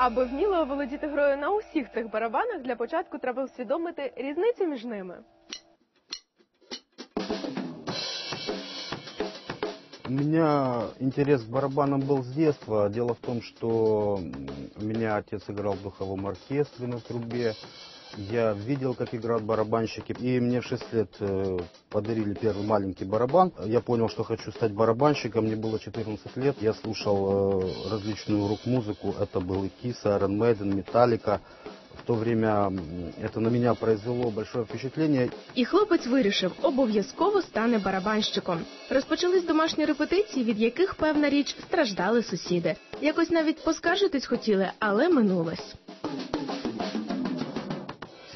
Аби вміло володіти грою на усіх цих барабанах, для початку треба усвідомити різницю між ними. У меня интерес к барабанам был с детства. Дело в том, что у меня отец играл в духовом оркестре на трубе Я видел, как играют барабанщики. И мне в 6 лет э, подарили первый маленький барабан. Я понял, что хочу стать барабанщиком. Мне было 14 лет. Я слушал э, различную рок-музыку. Это был и Kiss, Iron Maiden, Metallica. В то время м, это на меня произвело большое впечатление. І хлопець вирішив, обов'язково стане барабанщиком. Розпочались домашні репетиції, від яких певна річ страждали сусіди. Якось навіть поскаржитись хотіли, але минулось.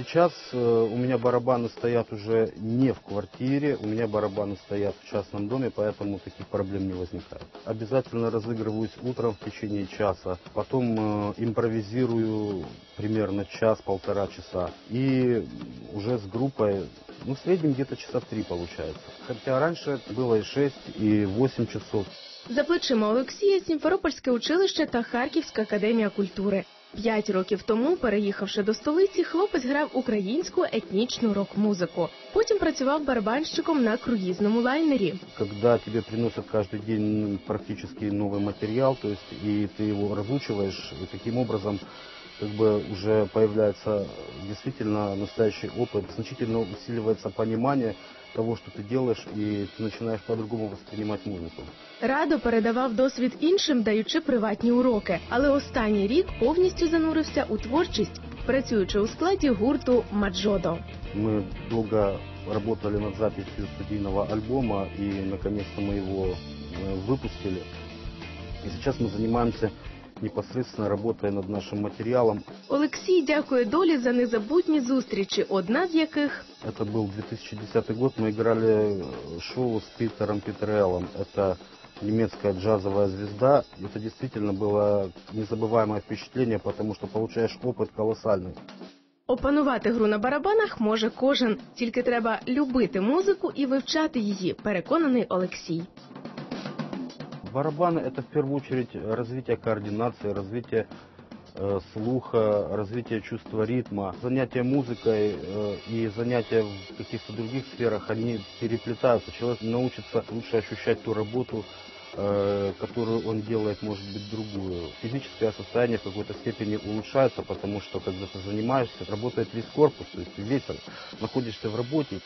Сейчас э, у меня барабаны стоят уже не в квартире, у меня барабаны стоят в частном доме, поэтому таких проблем не возникает. Обязательно разыгрываюсь утром в течение часа, потом э, импровизирую примерно час-полтора часа и уже с группой, ну в среднем где-то часа три получается. Хотя раньше было и 6, и 8 часов. За плечима Олексія Сімферопольське училище та Харківська академія культури. П'ять років тому, переїхавши до столиці, хлопець грав українську етнічну рок-музику. Потім працював барабанщиком на круїзному лайнері. когда тебе приносят каждый день практически новый материал, то есть и ты его разучиваешь, и таким образом как бы уже появляется действительно настоящий опыт, значительно усиливается понимание того, что ты делаешь, и ты начинаешь по-другому воспринимать музыку. Радо передавав досвід іншим, даючи приватні уроки. Але останній рік повністю занурився у творчість, працюючи у складі гурту Маджодо. Мы долго работали над записью студийного альбома, и наконец-то мы его э, выпустили. И сейчас мы занимаемся непосредственно работая над нашим материалом. Олексій дякує долі за незабутні зустрічі, одна з яких Это был 2010 год, мы играли э, шоу с Питером Питереллом. Это немецкая джазовая звезда. Это действительно было незабываемое впечатление, потому что получаешь опыт колоссальный. опанувати гру на барабанах може кожен, тільки треба любити музику і вивчати її, переконаний Олексій. Барабаны это в первую очередь развитие координации, развитие э, слуха, развитие чувства ритма. Занятия музыкой э, и занятия в каких-то других сферах, они переплетаются. Человек научится лучше ощущать ту работу, э, которую он делает, может быть, другую. Физическое состояние в какой-то степени улучшается, потому что когда ты занимаешься, работает весь корпус, то есть весел, находишься в работе.